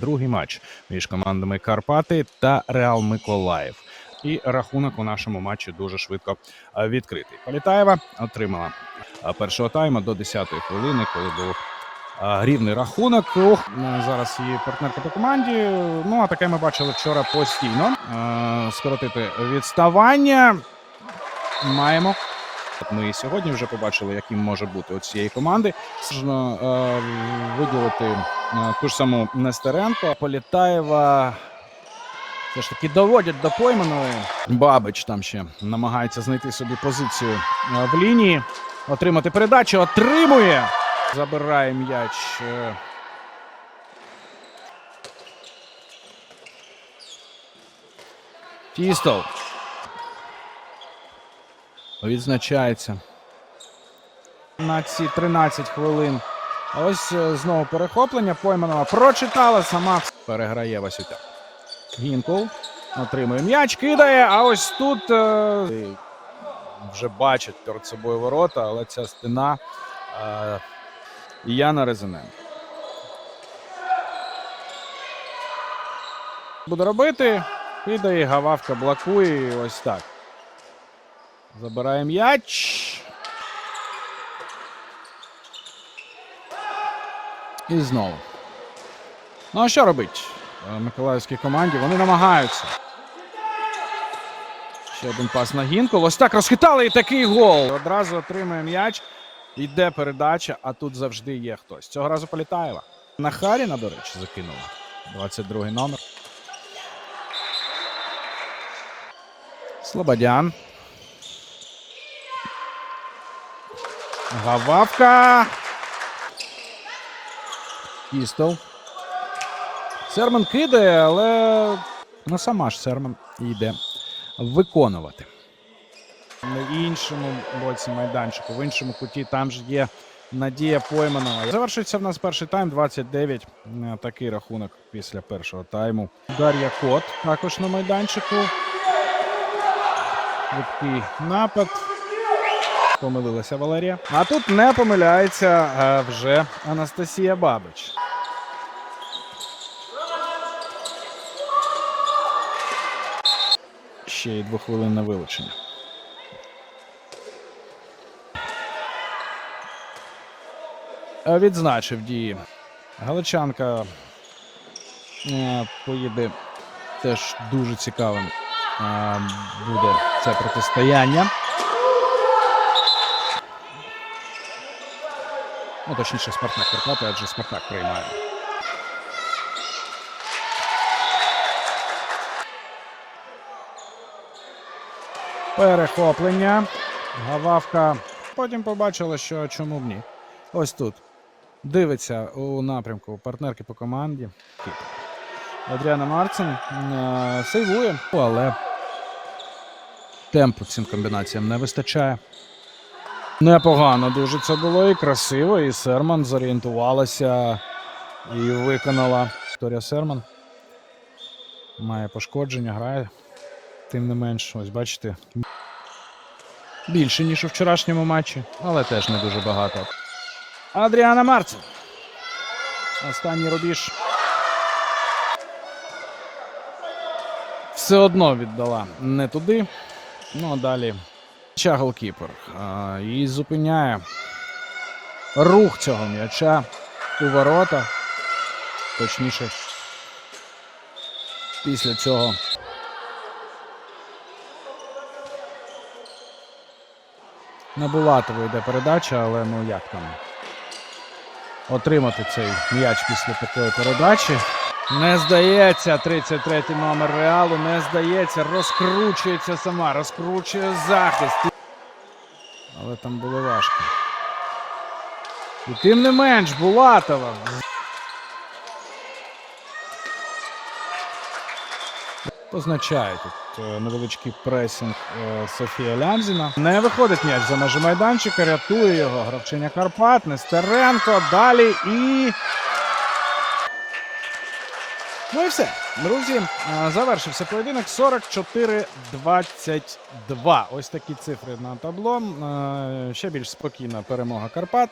Другий матч між командами Карпати та Реал Миколаїв. І рахунок у нашому матчі дуже швидко е, відкритий. Політаєва отримала е, першого тайму до 10-ї хвилини, коли був е, рівний рахунок. Ох, зараз її партнерка по команді. Ну а таке ми бачили вчора постійно. Скоротити відставання. Маємо. Ми і сьогодні вже побачили, яким може бути у цієї команди. Можна е, виділити ту ж саму Нестеренко, Політаєва. Все ж таки доводять до пойманої. Бабич там ще намагається знайти собі позицію е, в лінії, отримати передачу. Отримує. Забирає м'яч. е, Тістов. Відзначається на ці 13 хвилин. Ось е, знову перехоплення. Пойманова прочитала сама переграє Васютя. Гінкул отримує м'яч, кидає. А ось тут е, вже бачить перед собою ворота, але ця стіна е, Яна Резиненко. Буде робити. Кидає, гававка блокує. і Ось так. Забирає м'яч. І знову. Ну а що робить е, Миколаївській команді? Вони намагаються. Ще один пас на Гінкол. Ось так розхитали і такий гол. Одразу отримує м'яч. Йде передача, а тут завжди є хтось. Цього разу Політаєва. На Харіна, до речі, закинула. 22 номер. Слободян. Гававка. Кістов. Серман кидає, але ну сама ж Серман йде виконувати. На іншому боці майданчику, в іншому куті там ж є Надія Пойманова. Завершується в нас перший тайм 29. Е, Такий рахунок після першого тайму. Дар'я Кот також на майданчику. Швидкий напад. Помилилася Валерія. А тут не помиляється е, вже Анастасія Бабич. Ще й двохвилинне вилучення. Е, Відзначив дії. Галичанка е, поїде теж дуже цікавим. Буде це протистояння. Ну, точніше, Спартак Карпати, адже Спартак приймає. Перехоплення. Гававка. Потім побачила, що чому б ні. Ось тут. Дивиться у напрямку партнерки по команді. Адріана Марцин е, сейвує, але темпу цим комбінаціям не вистачає. Непогано дуже це було і красиво. І Серман зорієнтувалася і виконала. Вікторія Серман має пошкодження, грає. Тим не менш, ось бачите. Більше, ніж у вчорашньому матчі, але теж не дуже багато. Адріана Марцин. Останній рубіж. Все одно віддала не туди. Ну а далі. Голкіпер. І зупиняє рух цього м'яча у ворота. Точніше, після цього. На Булатову йде передача, але ну як там отримати цей м'яч після такої передачі. Не здається, 33-й номер Реалу, не здається, розкручується сама, розкручує захист. Але там було важко. І тим не менш, Булатова. Позначає тут е, невеличкий пресінг е, Софія Лямзіна. Не виходить м'яч за межі майданчика, рятує його гравчиня Карпат, Нестеренко. Далі і. Ну і все, друзі. е, Завершився поєдинок 44-22. Ось такі цифри на табло. Е, Ще більш спокійна перемога Карпат.